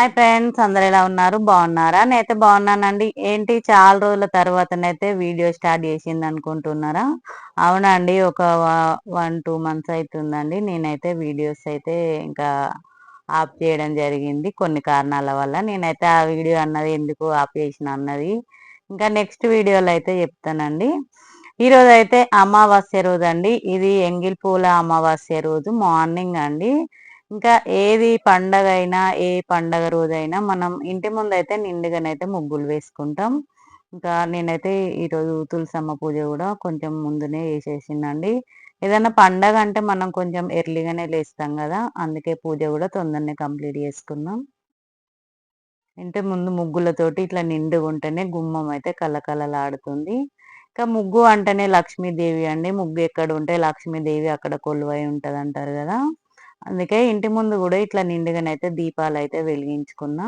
Hi friends అందరు ఎలా ఉన్నారు? బాగున్నారా? నేనైతే బాగున్నానండి. ఏంటి? చాలా రోజుల తర్వాతనైతే వీడియో స్టార్ట్ చేసింది అనుకుంటున్నారా? అవునండి ఒక వన్ టూ మంత్స్ అవుతుందండి నేనైతే వీడియోస్ అయితే ఇంకా ఆఫ్ చేయడం జరిగింది కొన్ని కారణాల వల్ల. నేనైతే ఆ వీడియో అన్నది ఎందుకు ఆఫ్ చేసిన అన్నది ఇంకా నెక్స్ట్ వీడియోలో అయితే చెప్తానండి. ఈరోజు అయితే అమావాస్య రోజు అండి ఇది ఎంగిల్ పూల అమావాస్య రోజు మార్నింగ్ అండి. ఇంకా ఏది పండగ అయినా ఏ పండగ రోజైనా మనం ఇంటి ముందు అయితే నిండుగానైతే ముగ్గులు వేసుకుంటాం. ఇంకా నేనైతే ఈరోజు తులసమ్మ పూజ కూడా కొంచెం ముందునే వేసేసిందండి ఏదైనా పండగ అంటే మనం కొంచెం ఎర్లీగానే లేస్తాం కదా అందుకే పూజ కూడా తొందరనే కంప్లీట్ చేసుకున్నాం. ఇంటి ముందు ముగ్గులతోటి ఇట్లా నిండుగా ఉంటేనే గుమ్మం అయితే కలకలలాడుతుంది ఇంకా ముగ్గు అంటేనే లక్ష్మీదేవి అండి. ముగ్గు ఎక్కడ ఉంటే లక్ష్మీదేవి అక్కడ కొలువై ఉంటుంది అంటారు కదా. అందుకే ఇంటి ముందు కూడా ఇట్లా నిండుగానైతే దీపాలు అయితే వెలిగించుకున్నా.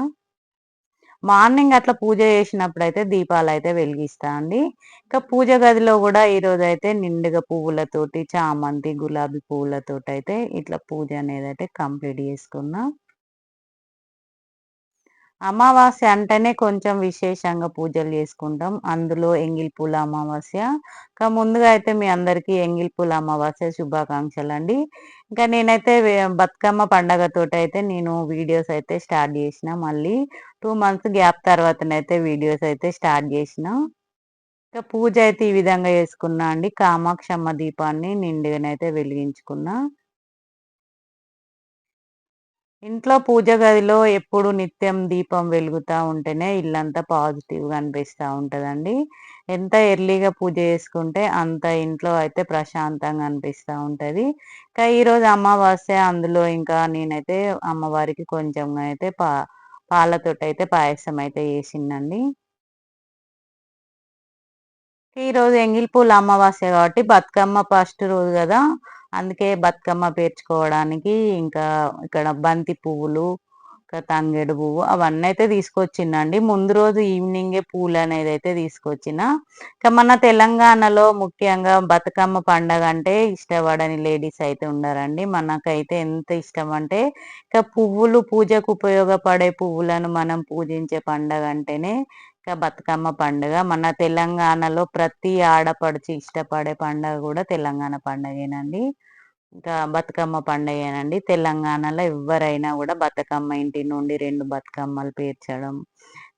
మార్నింగ్ అట్లా పూజ చేసినప్పుడు అయితే దీపాలు అయితే వెలిగిస్తా అండి. ఇంకా పూజ గదిలో కూడా ఈరోజు అయితే నిండుగా పువ్వులతోటి చామంతి గులాబీ పువ్వులతోటి అయితే ఇట్లా పూజ అనేది అయితే కంప్లీట్ చేసుకున్నా. అమావాస్య అంటేనే కొంచెం విశేషంగా పూజలు చేసుకుంటాం. అందులో ఎంగిల్ పూల అమావాస్య. ఇంకా ముందుగా అయితే మీ అందరికీ ఎంగిల్ పూల అమావాస్య శుభాకాంక్షలు అండి ఇంకా నేనైతే బతుకమ్మ పండగతోటి అయితే నేను వీడియోస్ అయితే స్టార్ట్ చేసిన. మళ్ళీ టూ మంత్స్ గ్యాప్ తర్వాతనైతే వీడియోస్ అయితే స్టార్ట్ చేసిన. ఇంకా పూజ అయితే ఈ విధంగా చేసుకున్నా అండి. కామాక్షమ్మ దీపాన్ని నిండుగానైతే వెలిగించుకున్నా. ఇంట్లో పూజ గదిలో ఎప్పుడు నిత్యం దీపం వెలుగుతూ ఉంటేనే ఇల్లంతా పాజిటివ్గా అనిపిస్తూ ఉంటుందండి. ఎంత ఎర్లీగా పూజ చేసుకుంటే అంత ఇంట్లో అయితే ప్రశాంతంగా అనిపిస్తూ ఉంటుంది. ఇంకా ఈరోజు అమావాస్య అందులో ఇంకా నేనైతే అమ్మవారికి కొంచెం అయితే పా పాలతోటి అయితే పాయసం అయితే చేసిందండి. ఈరోజు ఎంగిల్ పూల అమావాస్య కాబట్టి బతుకమ్మ ఫస్ట్ రోజు కదా. అందుకే బతుకమ్మ పేర్చుకోవడానికి ఇంకా ఇక్కడ బంతి పువ్వులు తంగేడు పువ్వు అవన్నీ అయితే తీసుకొచ్చిందండి. ముందు రోజు ఈవినింగే పూలు అనేది అయితే తీసుకొచ్చిన. ఇంకా మన తెలంగాణలో ముఖ్యంగా బతుకమ్మ పండగ అంటే ఇష్టపడని లేడీస్ అయితే ఉండరండి. మనకైతే ఎంత ఇష్టం అంటే ఇంకా పువ్వులు పూజకు ఉపయోగపడే పువ్వులను మనం పూజించే పండగ అంటేనే బతుకమ్మ పండుగ. మన తెలంగాణలో ప్రతి ఆడపడుచు ఇష్టపడే పండుగ కూడా తెలంగాణ పండుగేనండి. ఇంకా బతుకమ్మ పండుగేనండి. తెలంగాణలో ఎవరైనా కూడా బతుకమ్మ ఇంటి నుండి రెండు బతుకమ్మలు పేర్చడం.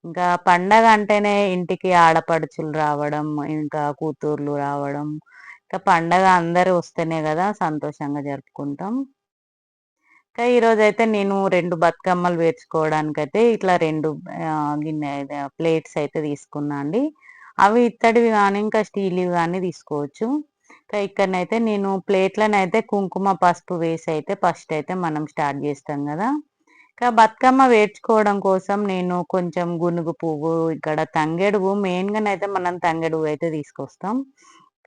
ఇంకా పండగ అంటేనే ఇంటికి ఆడపడుచులు రావడం ఇంకా కూతుర్లు రావడం. ఇంకా పండగ అందరూ వస్తేనే కదా సంతోషంగా జరుపుకుంటాం. ఈరోజు అయితే నేను రెండు బతుకమ్మలు వేర్చుకోవడానికి అయితే ఇట్లా రెండు గిన్నె ప్లేట్స్ అయితే తీసుకున్నా అండి. అవి ఇత్తడివి కానీ ఇంకా స్టీల్వి కానీ తీసుకోవచ్చు. ఇంకా ఇక్కడనైతే నేను ప్లేట్లను అయితే కుంకుమ పసుపు వేసి అయితే ఫస్ట్ అయితే మనం స్టార్ట్ చేస్తాం కదా. ఇంకా బతుకమ్మ వేర్చుకోవడం కోసం నేను కొంచెం గునుగు పువ్వు ఇక్కడ తంగెడుగు మెయిన్గానైతే మనం తంగెడు అయితే తీసుకొస్తాం.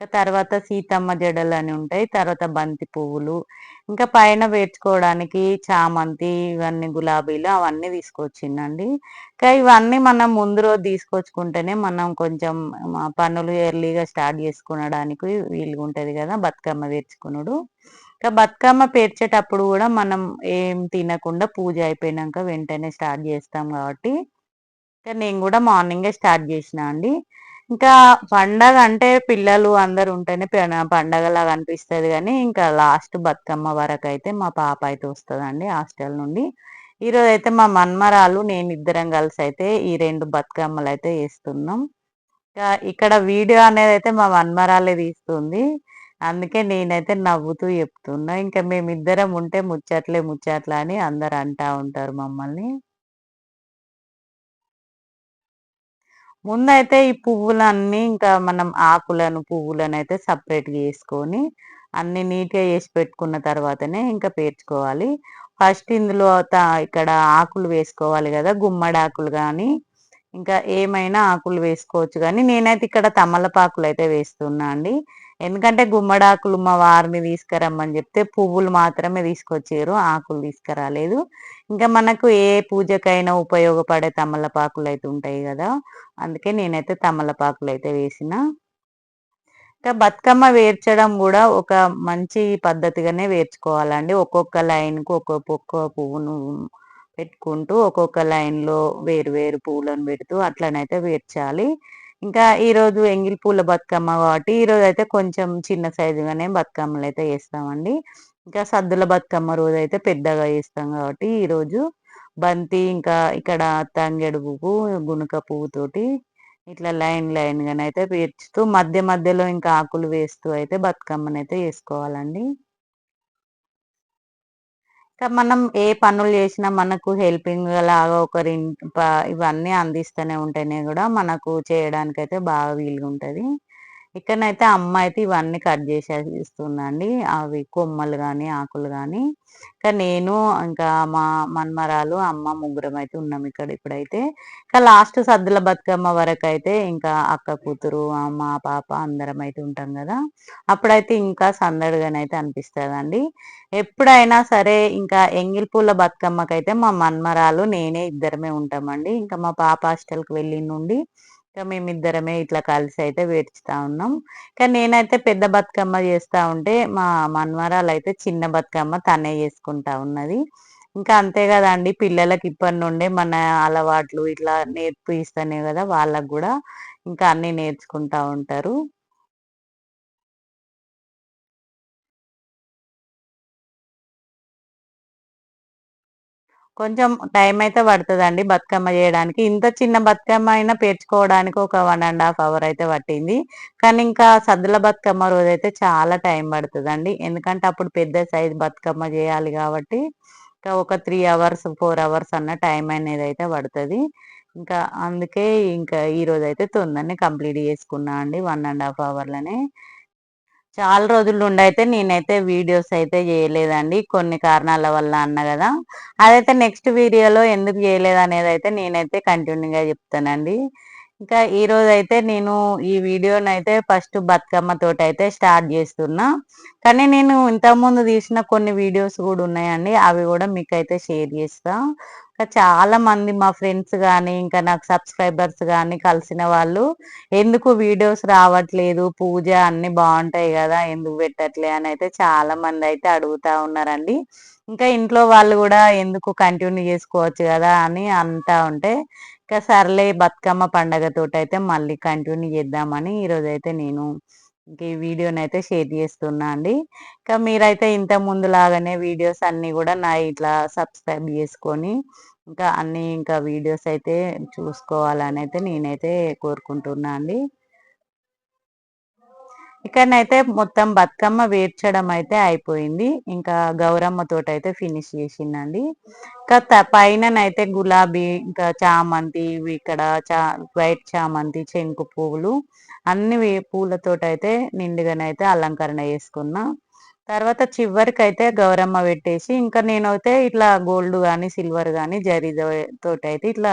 ఇంకా తర్వాత సీతమ్మ జడలు అని ఉంటాయి తర్వాత బంతి పువ్వులు ఇంకా పైన పేర్చుకోవడానికి చామంతి ఇవన్నీ గులాబీలు అవన్నీ తీసుకొచ్చిందండి ఇంకా ఇవన్నీ మనం ముందు రోజు తీసుకొచ్చుకుంటేనే మనం కొంచెం పనులు ఎర్లీగా స్టార్ట్ చేసుకునడానికి వీలుగా ఉంటుంది కదా బతుకమ్మ పేర్చుకునుడు. ఇంకా బతుకమ్మ పేర్చేటప్పుడు కూడా మనం ఏం తినకుండా పూజ అయిపోయినాక వెంటనే స్టార్ట్ చేస్తాం కాబట్టి ఇంకా నేను కూడా మార్నింగే స్టార్ట్ చేసిన అండి. ఇంకా పండగ అంటే పిల్లలు అందరు ఉంటేనే పండగలాగా అనిపిస్తుంది కానీ ఇంకా లాస్ట్ బతుకమ్మ వరకు అయితే మా పాప అయితే వస్తుందండి హాస్టల్ నుండి. ఈరోజు అయితే మా మన్మరాలు నేను ఇద్దరం కలిసి అయితే ఈ రెండు బతుకమ్మలు అయితే వేస్తున్నాం ఇంకా ఇక్కడ వీడియో అనేది అయితే మా మన్మరాలే తీస్తుంది. అందుకే నేనైతే నవ్వుతూ చెప్తున్నా. ఇంకా మేమిద్దరం ఉంటే ముచ్చట్లే ముచ్చట్లే అని అందరు అంటా ఉంటారు మమ్మల్ని. ముందైతే ఈ పువ్వులన్నీ ఇంకా మనం ఆకులను పువ్వులను అయితే సపరేట్గా వేసుకొని అన్ని నీట్గా వేసి పెట్టుకున్న తర్వాతనే ఇంకా పేర్చుకోవాలి. ఫస్ట్ ఇందులో ఇక్కడ ఆకులు వేసుకోవాలి కదా గుమ్మడాకులు కానీ ఇంకా ఏమైనా ఆకులు వేసుకోవచ్చు కానీ నేనైతే ఇక్కడ తమలపాకులు అయితే వేస్తున్నా అండి. ఎందుకంటే గుమ్మడాకులు మా వారిని తీసుకురమ్మని చెప్తే పువ్వులు మాత్రమే తీసుకొచ్చారు ఆకులు తీసుకురాలేదు. ఇంకా మనకు ఏ పూజకైనా ఉపయోగపడే తమలపాకులు అయితే ఉంటాయి కదా అందుకే నేనైతే తమలపాకులు అయితే వేసిన. ఇంకా బతుకమ్మ వేర్చడం కూడా ఒక మంచి పద్ధతిగానే వేర్చుకోవాలండి. ఒక్కొక్క లైన్కు ఒక్కొక్క పువ్వును పెట్టుకుంటూ ఒక్కొక్క లైన్లో వేరు వేరు పువ్వులను పెడుతూ అట్లనైతే వేర్చాలి. ఇంకా ఈరోజు ఎంగిల్ పూల బతుకమ్మ కాబట్టి ఈరోజు అయితే కొంచెం చిన్న సైజుగానే బతుకమ్మలు అయితే వేస్తామండి. ఇంకా సద్దుల బతుకమ్మ రోజు అయితే పెద్దగా వేస్తాం కాబట్టి ఈరోజు బంతి ఇంకా ఇక్కడ తంగెడు పువ్వు గునుక పువ్వుతోటి ఇట్లా లైన్ లైన్గానైతే పేర్చుతూ మధ్య మధ్యలో ఇంకా ఆకులు వేస్తూ అయితే బతుకమ్మనైతే వేసుకోవాలండి. మనం ఏ పనులు చేసినా మనకు హెల్పింగ్ లాగా ఒకరి ఇవన్నీ అందిస్తూనే ఉంటేనే కూడా మనకు చేయడానికి అయితే బాగా వీలుగా ఉంటుంది ఇక్కడనైతే అమ్మ అయితే ఇవన్నీ కట్ చేసేసి ఇస్తుందండి అవి కొమ్మలు కానీ ఆకులు కానీ ఇంకా నేను ఇంకా మా మన్మరాలు అమ్మ ముగ్గురం అయితే ఉన్నాం ఇక్కడ ఇప్పుడైతే. ఇంకా లాస్ట్ సద్దుల బతుకమ్మ వరకు అయితే ఇంకా అక్క కూతురు అమ్మ పాప అందరం అయితే ఉంటాం కదా. అప్పుడైతే ఇంకా సందడిగానైతే అనిపిస్తుందండి. ఎప్పుడైనా సరే ఇంకా ఎంగిల్ పూల బతుకమ్మకైతే మా మన్మరాలు నేనే ఇద్దరమే ఉంటామండి. ఇంకా మా పాప హాస్టల్కి వెళ్ళి నుండి ఇంకా మేమిద్దరమే ఇట్లా కలిసి అయితే వేడుచుతా ఉన్నాం. కానీ నేనైతే పెద్ద బతుకమ్మ చేస్తూ ఉంటే మా మన్వరాలు అయితే చిన్న బతుకమ్మ తనే చేసుకుంటా ఉన్నది. ఇంకా అంతే కదండి పిల్లలకి ఇప్పటి నుండే మన అలవాట్లు ఇట్లా నేర్పిస్తేనే కదా వాళ్ళకు కూడా ఇంకా అన్నీ నేర్చుకుంటా ఉంటారు. కొంచెం టైం అయితే పడుతుందండి బతుకమ్మ చేయడానికి. ఇంత చిన్న బతుకమ్మ అయినా పేర్చుకోవడానికి ఒక వన్ అండ్ హాఫ్ అవర్ అయితే పట్టింది. కానీ ఇంకా సద్దుల బతుకమ్మ రోజు అయితే చాలా టైం పడుతుందండి. ఎందుకంటే అప్పుడు పెద్ద సైజ్ బతుకమ్మ చేయాలి కాబట్టి ఇంకా ఒక త్రీ అవర్స్ ఫోర్ అవర్స్ అన్న టైం అనేది అయితే పడుతుంది. ఇంకా అందుకే ఇంకా ఈ రోజు అయితే తొందరనే కంప్లీట్ చేసుకున్నా అండి వన్ అండ్ హాఫ్ అవర్లోనే చాలా రోజుల నుండి అయితే నేనైతే వీడియోస్ అయితే చేయలేదండి. కొన్ని కారణాల వల్ల అన్న కదా. అదైతే నెక్స్ట్ వీడియోలో ఎందుకు చేయలేదు అనేది అయితే నేనైతే కంటిన్యూగా చెప్తానండి. ఇంకా ఈరోజు అయితే నేను ఈ వీడియోని అయితే ఫస్ట్ బతుకమ్మ తోటి అయితే స్టార్ట్ చేస్తున్నా. కానీ నేను ఇంతకుముందు తీసిన కొన్ని వీడియోస్ కూడా ఉన్నాయండి. అవి కూడా మీకు అయితే షేర్ చేస్తా. చాలా మంది మా ఫ్రెండ్స్ కానీ ఇంకా నాకు సబ్స్క్రైబర్స్ కానీ కలిసిన వాళ్ళు ఎందుకు వీడియోస్ రావట్లేదు? పూజ అన్ని బాగుంటాయి కదా ఎందుకు పెట్టట్లే? అని అయితే చాలా మంది అయితే అడుగుతా ఉన్నారండి. ఇంకా ఇంట్లో వాళ్ళు కూడా ఎందుకు కంటిన్యూ చేసుకోవచ్చు కదా అని అంటా ఉంటే ఇంకా సర్లే బతుకమ్మ పండగతోటి అయితే మళ్ళీ కంటిన్యూ చేద్దామని ఈరోజు అయితే నేను ఇంక ఈ వీడియోని అయితే షేర్ చేస్తున్నా అండి. ఇంకా మీరైతే ఇంత ముందు లాగానే వీడియోస్ అన్నీ కూడా నా ఇట్లా సబ్స్క్రైబ్ చేసుకొని ఇంకా అన్ని ఇంకా వీడియోస్ అయితే చూసుకోవాలని అయితే నేనైతే కోరుకుంటున్నా అండి. ఇక్కడనైతే మొత్తం బతుకమ్మ వేర్చడం అయితే అయిపోయింది. ఇంకా గౌరమ్మ తోట అయితే ఫినిష్ చేసిందండి. ఇంకా పైననైతే గులాబీ ఇంకా చామంతి ఇక్కడ చా వైట్ చామంతి చెంకు పువ్వులు అన్ని పూలతోట అయితే నిండుగానైతే అలంకరణ చేసుకున్నా. తర్వాత చివరికి అయితే గౌరమ్మ పెట్టేసి ఇంకా నేనైతే ఇట్లా గోల్డ్ కానీ సిల్వర్ కానీ జరీ తోటి అయితే ఇట్లా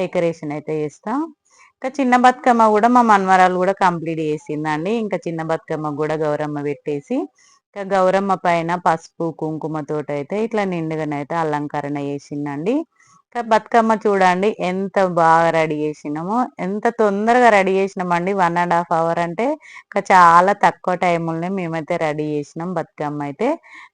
డెకరేషన్ అయితే చేస్తా. ఇంకా చిన్న బతుకమ్మ కూడా మా మన్వరాలు కూడా కంప్లీట్ చేసిందండి. ఇంకా చిన్న బతుకమ్మ కూడా గౌరమ్మ పెట్టేసి ఇంకా గౌరమ్మ పైన పసుపు కుంకుమతోటి అయితే ఇట్లా నిండుగానైతే అలంకరణ చేసిందండి. బతుకమ్మ చూడండి ఎంత బాగా రెడీ చేసినామో. ఎంత తొందరగా రెడీ చేసినామండి. వన్ అండ్ హాఫ్ అవర్ అంటే ఇంకా చాలా తక్కువ టైంలోనే మేమైతే రెడీ చేసినాం బతుకమ్మ అయితే.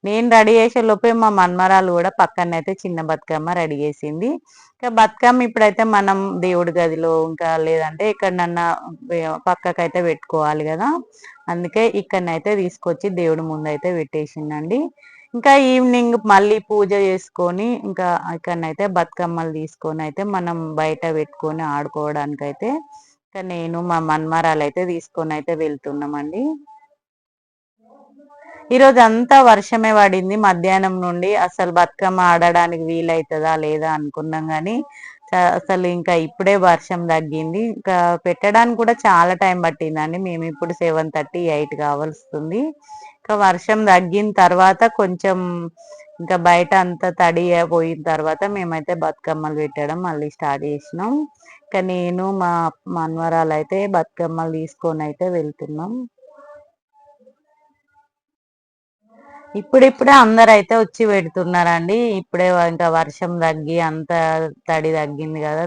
నేను రెడీ చేసే లోపే మా మన్మరాలు కూడా పక్కన అయితే చిన్న బతుకమ్మ రెడీ చేసింది. ఇంకా బతుకమ్మ ఇప్పుడైతే మనం దేవుడి గదిలో ఇంకా లేదంటే ఎక్కడన్నా పక్కకైతే పెట్టుకోవాలి కదా. అందుకే ఇక్కడనైతే తీసుకొచ్చి దేవుడి ముందు అయితే పెట్టేసిందండి. ఇంకా ఈవినింగ్ మళ్ళీ పూజ చేసుకొని ఇంకా ఇక్కడనైతే బతుకమ్మలు తీసుకొని అయితే మనం బయట పెట్టుకొని ఆడుకోవడానికి అయితే ఇంకా నేను మా మన్మరాలు అయితే తీసుకొని అయితే వెళ్తున్నామండి. ఈరోజు అంతా వర్షమే పడింది. మధ్యాహ్నం నుండి అసలు బతుకమ్మ ఆడడానికి వీలవుతుందా లేదా అనుకున్నాం కానీ అసలు ఇంకా ఇప్పుడే వర్షం తగ్గింది. ఇంకా పెట్టడానికి కూడా చాలా టైం పట్టిందండి. మేము ఇప్పుడు సెవెన్ థర్టీ ఎయిట్ కావాల్సింది. ఇంకా వర్షం తగ్గిన తర్వాత కొంచెం ఇంకా బయట అంతా తడి పోయిన తర్వాత మేమైతే బతుకమ్మలు పెట్టడం మళ్ళీ స్టార్ట్ చేసినాం. ఇంకా నేను మా మన్వరాలు అయితే బతుకమ్మలు తీసుకొని అయితే వెళ్తున్నాం. ఇప్పుడిప్పుడే అందరు అయితే వచ్చి పెడుతున్నారండి. ఇప్పుడే ఇంకా వర్షం తగ్గి అంత తడి తగ్గింది కదా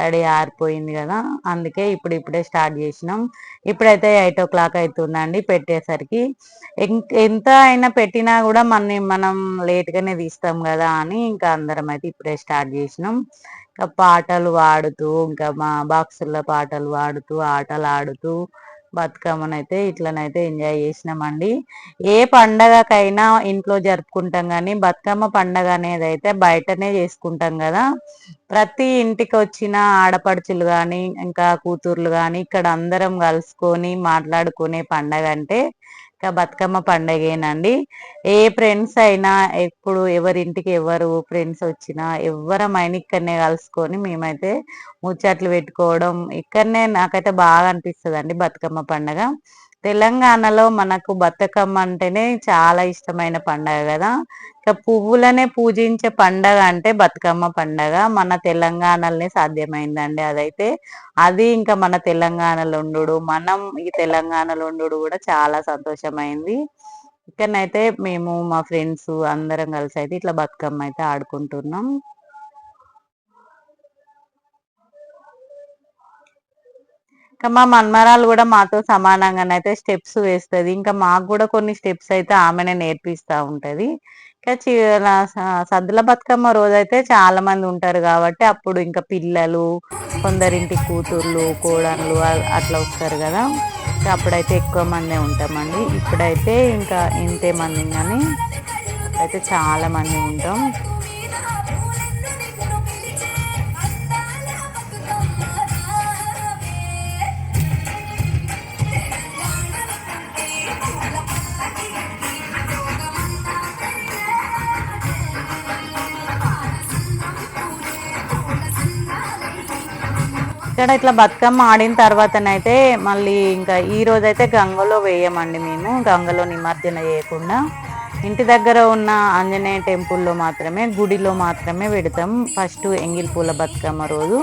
తడి ఆరిపోయింది కదా అందుకే ఇప్పుడు ఇప్పుడే స్టార్ట్ చేసినాం. ఇప్పుడైతే ఎయిట్ ఓ క్లాక్ అవుతుందండి పెట్టేసరికి. ఎంత అయినా పెట్టినా కూడా మన మనం లేట్గానే తీస్తాం కదా అని ఇంకా అందరం అయితే ఇప్పుడే స్టార్ట్ చేసినాం. ఇంకా పాటలు పాడుతూ ఇంకా మా బాక్సుల్లో పాటలు పాడుతూ ఆటలు ఆడుతూ బతుకమ్మనైతే ఇట్లనైతే ఎంజాయ్ చేసినామండి. ఏ పండగకైనా ఇంట్లో జరుపుకుంటాం కానీ బతుకమ్మ పండగ అనేది అయితే బయటనే చేసుకుంటాం కదా. ప్రతి ఇంటికి వచ్చిన ఆడపడుచులు కానీ ఇంకా కూతుర్లు కానీ ఇక్కడ అందరం కలుసుకొని మాట్లాడుకునే పండగ అంటే ఇంకా బతుకమ్మ పండగేనండి. ఏ ఫ్రెండ్స్ అయినా ఎప్పుడు ఎవరింటికి ఎవరు ఫ్రెండ్స్ వచ్చినా ఎవరమైనా ఇక్కడనే కలుసుకొని మేమైతే ముచ్చట్లు పెట్టుకోవడం ఇక్కడనే నాకైతే బాగా అనిపిస్తుంది అండి బతుకమ్మ పండగ. తెలంగాణలో మనకు బతుకమ్మ అంటేనే చాలా ఇష్టమైన పండగ కదా. ఇక పువ్వులనే పూజించే పండగ అంటే బతుకమ్మ పండగ. మన తెలంగాణలోనే సాధ్యమైందండి అదైతే. అది ఇంకా మన తెలంగాణలో ఉండు మనం ఈ తెలంగాణలో ఉండు కూడా చాలా సంతోషమైంది. ఇక్కడనైతే మేము మా ఫ్రెండ్స్ అందరం కలిసి అయితే ఇట్లా బతుకమ్మ అయితే ఆడుకుంటున్నాం. ఇంకా మా మన్మరాలు కూడా మాతో సమానంగానైతే స్టెప్స్ వేస్తుంది. ఇంకా మాకు కూడా కొన్ని స్టెప్స్ అయితే ఆమెనే నేర్పిస్తూ ఉంటుంది. ఇంకా సద్దుల బతుకమ్మ రోజైతే చాలా మంది ఉంటారు కాబట్టి అప్పుడు ఇంకా పిల్లలు కొందరింటి కూతుర్లు కోడన్లు అట్లా వస్తారు కదా. ఇంకా అప్పుడైతే ఎక్కువ మందే ఉంటామండి. ఇప్పుడైతే ఇంకా ఇంతే మంది కానీ అయితే చాలా మంది ఉంటాం. ఇక్కడ ఇట్లా బతుకమ్మ ఆడిన తర్వాతనైతే మళ్ళీ ఇంకా ఈ రోజైతే గంగలో వేయమండి మేము. గంగలో నిమజ్జన చేయకుండా ఇంటి దగ్గర ఉన్న ఆంజనేయ టెంపుల్లో మాత్రమే గుడిలో మాత్రమే పెడతాం. ఫస్ట్ ఎంగిల్ పూల బతుకమ్మ రోజు.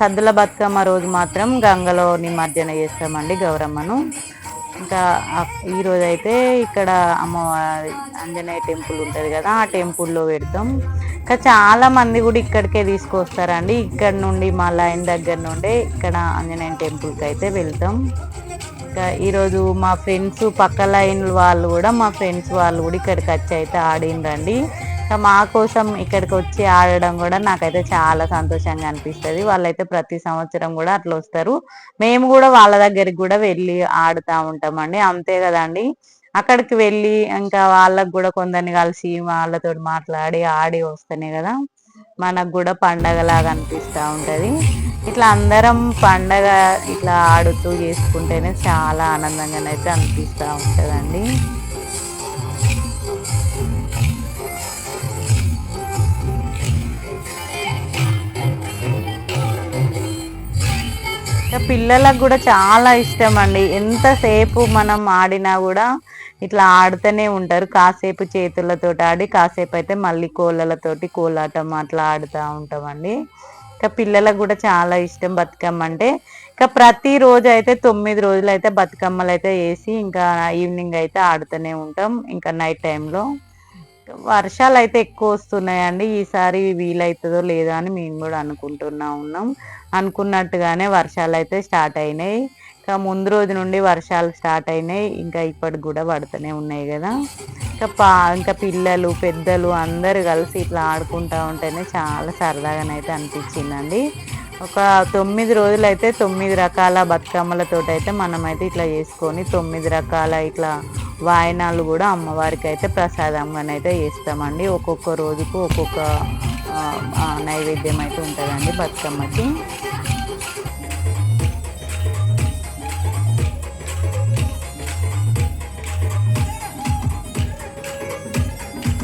సద్దుల బతుకమ్మ రోజు మాత్రం గంగలో నిమజ్జన చేస్తామండి గౌరమ్మను. ఇంకా ఈ రోజైతే ఇక్కడ అమ్మవారి ఆంజనేయ టెంపుల్ ఉంటుంది కదా ఆ టెంపుల్లో పెడతాం. ఇంకా చాలా మంది కూడా ఇక్కడికే తీసుకొస్తారండి. ఇక్కడ నుండి మా లైన్ దగ్గర నుండి ఇక్కడ ఆంజనేయ టెంపుల్కి అయితే వెళ్తాం. ఇంకా ఈరోజు మా ఫ్రెండ్స్ పక్క లైన్ వాళ్ళు కూడా మా ఫ్రెండ్స్ వాళ్ళు కూడా ఇక్కడికి వచ్చి అయితే ఆడిండ్రండి. ఇంకా మా కోసం ఇక్కడికి వచ్చి ఆడడం కూడా నాకైతే చాలా సంతోషంగా అనిపిస్తుంది. వాళ్ళైతే ప్రతి సంవత్సరం కూడా అట్లా వస్తారు. మేము కూడా వాళ్ళ దగ్గరికి కూడా వెళ్ళి ఆడుతూ ఉంటామండి. అంతే కదండి. అక్కడికి వెళ్ళి ఇంకా వాళ్ళకు కూడా కొందరిని కలిసి వాళ్ళతో మాట్లాడి ఆడి వస్తేనే కదా మనకు కూడా పండగలాగా అనిపిస్తూ ఉంటుంది. ఇట్లా అందరం పండగ ఇట్లా ఆడుతూ చేసుకుంటేనే చాలా ఆనందంగానైతే అనిపిస్తూ ఉంటుందండి. ఇంకా పిల్లలకు కూడా చాలా ఇష్టం అండి ఎంతసేపు మనం ఆడినా కూడా ఇట్లా ఆడుతూనే ఉంటారు. కాసేపు చేతులతో ఆడి కాసేపు అయితే మళ్ళీ కోళ్ళతోటి కోలాటం అట్లా ఆడుతూ ఉంటామండి. ఇంకా పిల్లలకు కూడా చాలా ఇష్టం బతుకమ్మ అంటే ఇంకా ప్రతిరోజు అయితే తొమ్మిది రోజులు అయితే బతుకమ్మలు అయితే వేసి ఇంకా ఈవినింగ్ అయితే ఆడుతూనే ఉంటాం. ఇంకా నైట్ టైంలో. వర్షాలు అయితే ఎక్కువ వస్తున్నాయండి. ఈసారి వీలవుతుందో లేదో అని మేము కూడా అనుకుంటున్నా ఉన్నాం. అనుకున్నట్టుగానే వర్షాలు అయితే స్టార్ట్ అయినాయి. ఇంకా ముందు రోజు నుండి వర్షాలు స్టార్ట్ అయినాయి. ఇంకా ఇప్పటికి కూడా పడుతూనే ఉన్నాయి కదా. ఇంకా పా ఇంకా పిల్లలు పెద్దలు అందరు కలిసి ఇట్లా ఆడుకుంటూ ఉంటేనే చాలా సరదాగానైతే అనిపించిందండి. ఒక తొమ్మిది రోజులు అయితే తొమ్మిది రకాల బతుకమ్మలతో అయితే మనమైతే ఇట్లా చేసుకొని తొమ్మిది రకాల ఇట్లా వాయనాలు కూడా అమ్మవారికి అయితే ప్రసాదంగానైతే చేస్తామండి. ఒక్కొక్క రోజుకు ఒక్కొక్క నైవేద్యం అయితే ఉంటుందండి బతుకమ్మకి.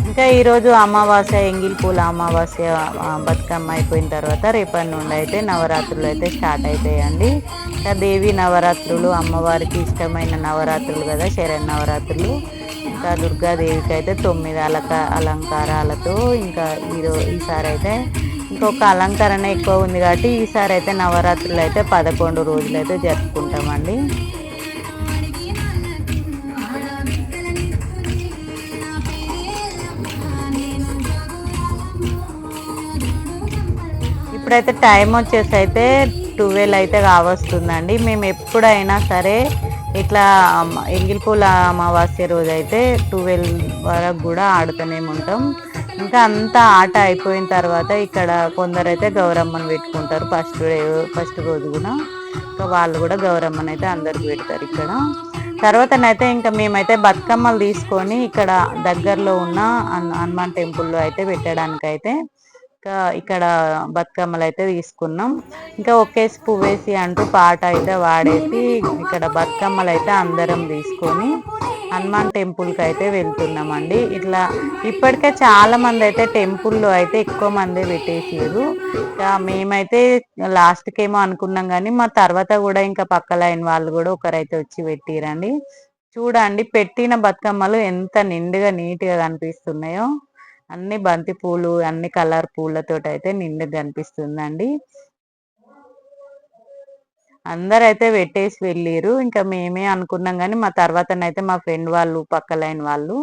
ఇంకా ఈరోజు అమావాస్య ఎంగిల్ పూల అమావాస్య బతుకమ్మ అయిపోయిన తర్వాత రేపటి నుండి అయితే నవరాత్రులు అయితే స్టార్ట్ అవుతాయండి ఇంకా దేవి నవరాత్రులు అమ్మవారికి ఇష్టమైన నవరాత్రులు కదా శరణ్ నవరాత్రులు. ఇంకా దుర్గాదేవికి అయితే తొమ్మిది అలక అలంకారాలతో ఇంకా ఈరోజు ఈసారి అయితే ఇంకొక అలంకరణ ఎక్కువ ఉంది కాబట్టి ఈసారి అయితే నవరాత్రులు అయితే పదకొండు రోజులు అయితే జరుపుకుంటామండి. ఇప్పుడైతే టైం వచ్చేసి అయితే ట్వెల్వ్ అయితే కావస్తుందండి. మేము ఎప్పుడైనా సరే ఇట్లా ఎంగిల్పూల అమావాస్య రోజు అయితే ట్వెల్వ్ వరకు కూడా ఆడుతూనే ఉంటాం. ఇంకా అంతా ఆట అయిపోయిన తర్వాత ఇక్కడ కొందరైతే గౌరమ్మను పెట్టుకుంటారు. ఫస్ట్ ఫస్ట్ రోజు కూడా. ఇంకా వాళ్ళు కూడా గౌరమ్మను అయితే అందరికి పెడతారు ఇక్కడ. తర్వాతనైతే ఇంకా మేమైతే బతుకమ్మలు తీసుకొని ఇక్కడ దగ్గరలో ఉన్న హనుమాన్ టెంపుల్లో అయితే పెట్టడానికి అయితే ఇంకా ఇక్కడ బతుకమ్మలు అయితే తీసుకున్నాం. ఇంకా ఒకేసి పువ్వేసి అంటూ పాట అయితే వాడేసి ఇక్కడ బతుకమ్మలు అయితే అందరం తీసుకొని హనుమాన్ టెంపుల్కి అయితే వెళ్తున్నామండి. ఇట్లా ఇప్పటికే చాలా మంది అయితే టెంపుల్లో అయితే ఎక్కువ మంది పెట్టేసారు ఇంకా మేమైతే లాస్ట్కేమో అనుకున్నాం కానీ మా తర్వాత కూడా ఇంకా పక్క లైన్ వాళ్ళు కూడా ఒకరైతే వచ్చి పెట్టిరండి. చూడండి పెట్టిన బతుకమ్మలు ఎంత నిండుగా నీట్గా కనిపిస్తున్నాయో. అన్ని బంతి పూలు అన్ని కలర్ పూలతో అయితే నిండు కనిపిస్తుందండి అందరు అయితే పెట్టేసి వెళ్ళిరు ఇంకా మేమే అనుకున్నాం కానీ మా తర్వాతనైతే మా ఫ్రెండ్ వాళ్ళు పక్క లైన్ వాళ్ళు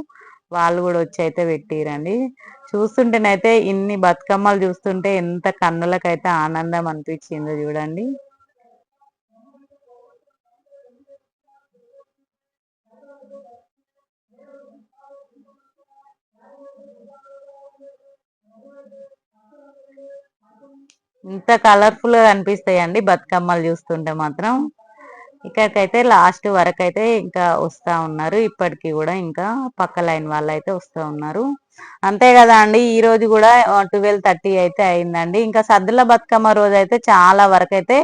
వాళ్ళు కూడా వచ్చి అయితే పెట్టిరండి. చూస్తుంటేనైతే ఇన్ని బతుకమ్మలు చూస్తుంటే ఎంత కన్నులకైతే ఆనందం అనిపించిందో చూడండి. ఇంత కలర్ఫుల్గా కనిపిస్తాయండి బతుకమ్మలు చూస్తుంటే మాత్రం. ఇక్కడికైతే లాస్ట్ వరకు అయితే ఇంకా వస్తూ ఉన్నారు. ఇప్పటికీ కూడా ఇంకా పక్క లైన్ వాళ్ళు అయితే వస్తూ ఉన్నారు. అంతే కదా అండి ఈ రోజు కూడా ట్వెల్వ్ థర్టీ అయితే అయిందండి. ఇంకా సద్దుల బతుకమ్మ రోజు అయితే చాలా వరకు అయితే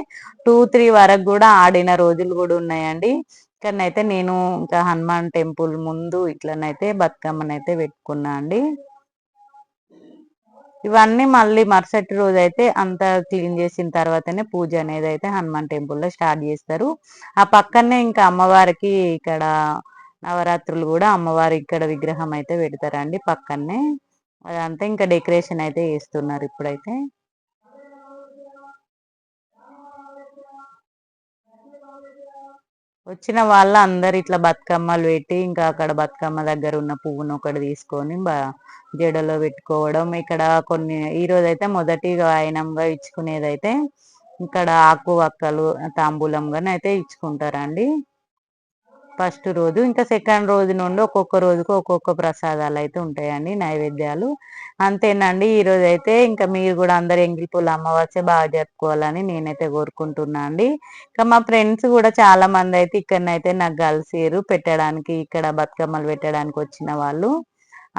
టూ త్రీ వరకు కూడా ఆడిన రోజులు కూడా ఉన్నాయండి. ఇక్కడనైతే నేను ఇంకా హనుమాన్ టెంపుల్ ముందు ఇట్లనైతే బతుకమ్మనైతే పెట్టుకున్నా అండి. ఇవన్నీ మళ్ళీ మరుసటి రోజు అయితే అంతా క్లీన్ చేసిన తర్వాతనే పూజ అనేది అయితే హనుమాన్ టెంపుల్లో స్టార్ట్ చేస్తారు. ఆ పక్కనే ఇంకా అమ్మవారికి ఇక్కడ నవరాత్రులు కూడా అమ్మవారి ఇక్కడ విగ్రహం అయితే పెడతారండి పక్కనే. అదంతా ఇంకా డెకరేషన్ అయితే చేస్తున్నారు ఇప్పుడైతే. వచ్చిన వాళ్ళ అందరు ఇట్లా బతుకమ్మలు పెట్టి ఇంకా అక్కడ బతుకమ్మ దగ్గర ఉన్న పువ్వును ఒకటి తీసుకొని జడలో పెట్టుకోవడం. ఇక్కడ కొన్ని ఈ రోజు అయితే మొదటి ఆయనంగా ఇచ్చుకునేది అయితే ఇక్కడ ఆకు వక్కలు తాంబూలంగానైతే ఇచ్చుకుంటారండి. ఫస్ట్ రోజు ఇంకా సెకండ్ రోజు నుండి ఒక్కొక్క రోజుకు ఒక్కొక్క ప్రసాదాలు అయితే ఉంటాయండి నైవేద్యాలు. అంతేనండి ఈ అయితే ఇంకా మీరు కూడా అందరు పూల అమ్మవాస్య బాగా జరుపుకోవాలని నేనైతే కోరుకుంటున్నా అండి. ఇంకా మా ఫ్రెండ్స్ కూడా చాలా మంది అయితే ఇక్కడనైతే నాకు కలిసిరు పెట్టడానికి ఇక్కడ బతుకమ్మలు పెట్టడానికి వచ్చిన వాళ్ళు.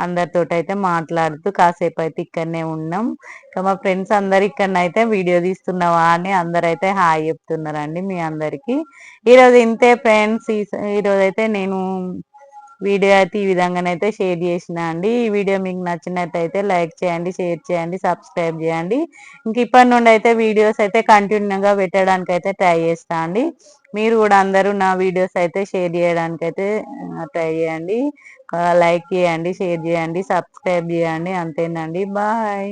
అందరితో అయితే మాట్లాడుతూ కాసేపు అయితే ఇక్కడనే ఉన్నాం. ఇంకా మా ఫ్రెండ్స్ అందరు ఇక్కడనైతే వీడియో తీస్తున్నావా అని అందరైతే హాయ్ చెప్తున్నారండి మీ అందరికి. ఈరోజు ఇంతే ఫ్రెండ్స్ ఈరోజు అయితే నేను వీడియో అయితే ఈ విధంగానైతే షేర్ చేసిన అండి. ఈ వీడియో మీకు నచ్చినట్టయితే లైక్ చేయండి షేర్ చేయండి సబ్స్క్రైబ్ చేయండి. ఇంక ఇప్పటి నుండి అయితే వీడియోస్ అయితే కంటిన్యూగా పెట్టడానికి అయితే ట్రై చేస్తా అండి. మీరు కూడా అందరూ నా వీడియోస్ అయితే షేర్ చేయడానికి అయితే ట్రై చేయండి. లైక్ చేయండి షేర్ చేయండి సబ్స్క్రైబ్ చేయండి. అంతేనండి. బాయ్.